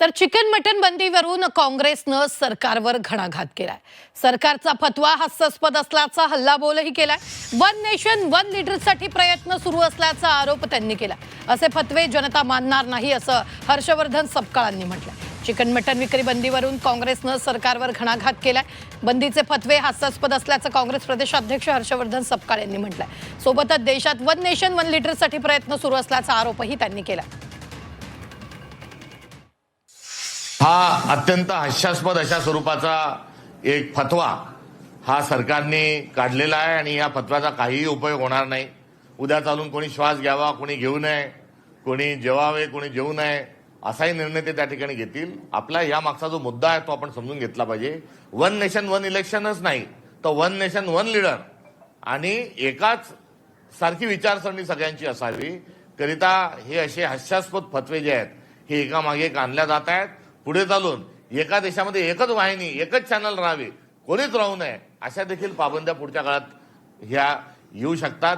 तर chicken mutton बंदीवरून काँग्रेसनं सरकारवर घणाघात केलाय. सरकारचा फतवा हास्यास्पद असल्याचा हल्लाबोलही केलाय. वन नेशन वन लिडरसाठी प्रयत्न सुरू असल्याचा आरोप त्यांनी केला. असे फतवे जनता मानणार नाही असं हर्षवर्धन सपकाळांनी म्हटलं चिकन मटन विक्री बंदीवरून काँग्रेसनं सरकारवर घणाघात केलाय. बंदीचे फतवे हास्यास्पद असल्याचं काँग्रेस प्रदेशाध्यक्ष हर्षवर्धन सपकाळ यांनी म्हटलंय. सोबतच देशात वन नेशन वन लिटरसाठी प्रयत्न सुरू असल्याचा आरोपही त्यांनी केला हा अत्यंत हास्यास्पद अशा स्वरूपाचा एक फतवा हा सरकारने काढलेला आहे आणि या फतव्याचा काहीही उपयोग होणार नाही. उद्या चालून कोणी श्वास घ्यावा कोणी घेऊ नये कोणी जेवावे कोणी जेवू नये असाही निर्णय ते त्या ठिकाणी घेतील. आपला या मागचा जो मुद्दा आहे तो आपण समजून घेतला पाहिजे. वन नेशन वन इलेक्शनच नाही तर वन नेशन वन लीडर आणि एकाच सारखी विचारसरणी सगळ्यांची असावी. करिता हे असे हास्यास्पद फतवे जे आहेत हे एकामागे एक आणल्या जात आहेत. पुढे चालून एका देशामध्ये एकच वाहिनी एकच चॅनल राहावे कोणीच राहू नये अशा देखील पाबंद्या पुढच्या काळात ह्या येऊ शकतात.